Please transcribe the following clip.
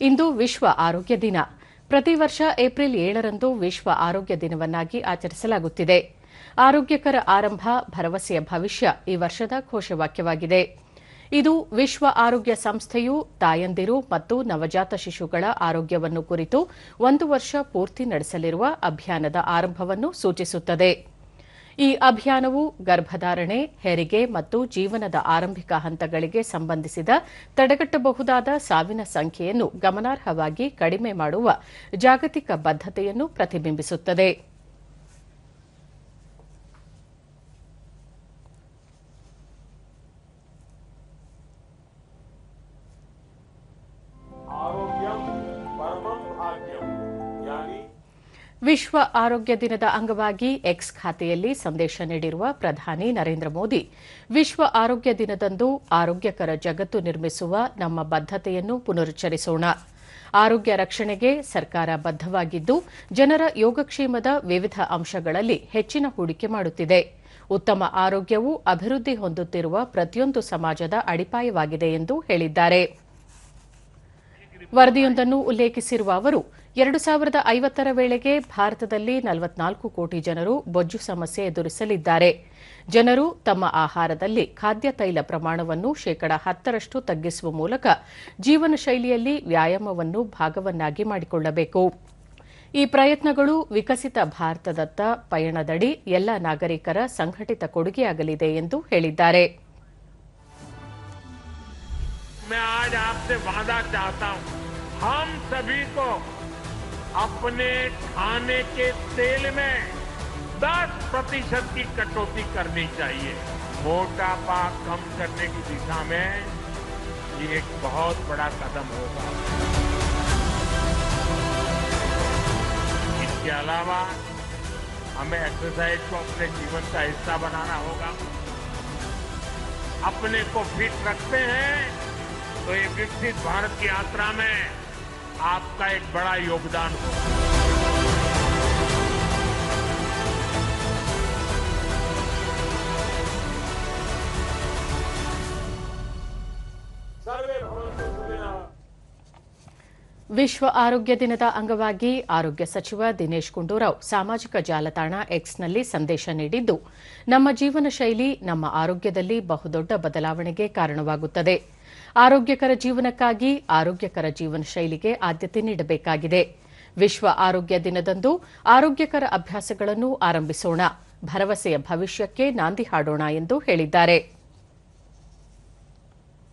ಇಂದು ವಿಶ್ವ ಆರೋಗ್ಯ ದಿನ. ಪ್ರತಿ ವರ್ಷ ಏಪ್ರಿಲ್ ಏಳರಂದು ವಿಶ್ವ ಆರೋಗ್ಯ ದಿನವನ್ನಾಗಿ ಆಚರಿಸಲಾಗುತ್ತಿದೆ. ಆರೋಗ್ಯಕರ ಆರಂಭ, ಭರವಸೆಯ ಭವಿಷ್ಯ ಈ ವರ್ಷದ ಘೋಷವಾಕ್ಯವಾಗಿದೆ. ಇದು ವಿಶ್ವ ಆರೋಗ್ಯ ಸಂಸ್ಥೆಯು ತಾಯಂದಿರು ಮತ್ತು ನವಜಾತ ಶಿಶುಗಳ ಆರೋಗ್ಯವನ್ನು ಕುರಿತು ಒಂದು ವರ್ಷ ಪೂರ್ತಿ ನಡೆಸಲಿರುವ ಅಭಿಯಾನದ ಆರಂಭವನ್ನು ಸೂಚಿಸುತ್ತದೆ. ಈ ಅಭಿಯಾನವು ಗರ್ಭಧಾರಣೆ, ಹೆರಿಗೆ ಮತ್ತು ಜೀವನದ ಆರಂಭಿಕ ಹಂತಗಳಿಗೆ ಸಂಬಂಧಿಸಿದ ತಡೆಗಟ್ಟಬಹುದಾದ ಸಾವಿನ ಸಂಖ್ಯೆಯನ್ನು ಗಮನಾರ್ಹವಾಗಿ ಕಡಿಮೆ ಮಾಡುವ ಜಾಗತಿಕ ಬದ್ದತೆಯನ್ನು ಪ್ರತಿಬಿಂಬಿಸುತ್ತದೆ. ವಿಶ್ವ ಆರೋಗ್ಯ ದಿನದ ಅಂಗವಾಗಿ ಎಕ್ಸ್ ಖಾತೆಯಲ್ಲಿ ಸಂದೇಶ ನೀಡಿರುವ ಪ್ರಧಾನಿ ನರೇಂದ್ರ ಮೋದಿ, ವಿಶ್ವ ಆರೋಗ್ಯ ದಿನದಂದು ಆರೋಗ್ಯಕರ ಜಗತ್ತು ನಿರ್ಮಿಸುವ ನಮ್ಮ ಬದ್ದತೆಯನ್ನು ಪುನರುಚ್ಚರಿಸೋಣ. ಆರೋಗ್ಯ ರಕ್ಷಣೆಗೆ ಸರ್ಕಾರ ಬದ್ದವಾಗಿದ್ದು ಜನರ ಯೋಗಕ್ಷೇಮದ ವಿವಿಧ ಅಂಶಗಳಲ್ಲಿ ಹೆಚ್ಚಿನ ಹೂಡಿಕೆ ಮಾಡುತ್ತಿದೆ. ಉತ್ತಮ ಆರೋಗ್ಯವು ಅಭಿವೃದ್ಧಿ ಹೊಂದುತ್ತಿರುವ ಪ್ರತಿಯೊಂದು ಸಮಾಜದ ಅಡಿಪಾಯವಾಗಿದೆ ಎಂದು ಹೇಳಿದ್ದಾರೆ. ವರದಿಯೊಂದನ್ನು ಉಲ್ಲೇಖಿಸಿರುವ ಅವರು, ಎರಡು ಸಾವಿರದ ಐವತ್ತರ ವೇಳೆಗೆ ಭಾರತದಲ್ಲಿ ನಲವತ್ನಾಲ್ಕು ಕೋಟಿ ಜನರು ಬೊಜ್ಜು ಸಮಸ್ಯೆ ಎದುರಿಸಲಿದ್ದಾರೆ. ಜನರು ತಮ್ಮ ಆಹಾರದಲ್ಲಿ ಖಾದ್ಯ ತೈಲ ಪ್ರಮಾಣವನ್ನು ಶೇಕಡ ಹತ್ತರಷ್ಟು ತಗ್ಗಿಸುವ ಮೂಲಕ ಜೀವನ ಶೈಲಿಯಲ್ಲಿ ವ್ಯಾಯಾಮವನ್ನು ಭಾಗವನ್ನಾಗಿ ಮಾಡಿಕೊಳ್ಳಬೇಕು. ಈ ಪ್ರಯತ್ನಗಳು ವಿಕಸಿತ ಭಾರತದತ್ತ ಪಯಣದಡಿ ಎಲ್ಲ ನಾಗರಿಕರ ಸಂಘಟಿತ ಕೊಡುಗೆಯಾಗಲಿದೆ ಎಂದು ಹೇಳಿದ್ದಾರೆ. मैं आज आपसे वादा चाहता हूँ, हम सभी को अपने खाने के तेल में 10 प्रतिशत की कटौती करनी चाहिए। मोटापा कम करने की दिशा में ये एक बहुत बड़ा कदम होगा। इसके अलावा हमें एक्सरसाइज को अपने जीवन का हिस्सा बनाना होगा। अपने को फिट रखते हैं। तो ये विकसित भारत की यात्रा में आपका एक बड़ा योगदान होगा। ವಿಶ್ವ ಆರೋಗ್ಯ ದಿನದ ಅಂಗವಾಗಿ ಆರೋಗ್ಯ ಸಚಿವ ದಿನೇಶ್ ಗುಂಡೂರಾವ್ ಸಾಮಾಜಿಕ ಜಾಲತಾಣ ಎಕ್ಸ್ನಲ್ಲಿ ಸಂದೇಶ ನೀಡಿದ್ದು, ನಮ್ಮ ಜೀವನ ಶೈಲಿ, ನಮ್ಮ ಆರೋಗ್ಯದಲ್ಲಿ ಬಹುದೊಡ್ಡ ಬದಲಾವಣೆಗೆ ಕಾರಣವಾಗುತ್ತದೆ. ಆರೋಗ್ಯಕರ ಜೀವನಕ್ಕಾಗಿ ಆರೋಗ್ಯಕರ ಜೀವನ ಶೈಲಿಗೆ ಆದ್ಯತೆ ನೀಡಬೇಕಾಗಿದೆ. ವಿಶ್ವ ಆರೋಗ್ಯ ದಿನದಂದು ಆರೋಗ್ಯಕರ ಅಭ್ಯಾಸಗಳನ್ನು ಆರಂಭಿಸೋಣ. ಭರವಸೆಯ ಭವಿಷ್ಯಕ್ಕೆ ನಾಂದಿ ಹಾಡೋಣ ಎಂದು ಹೇಳಿದ್ದಾರೆ.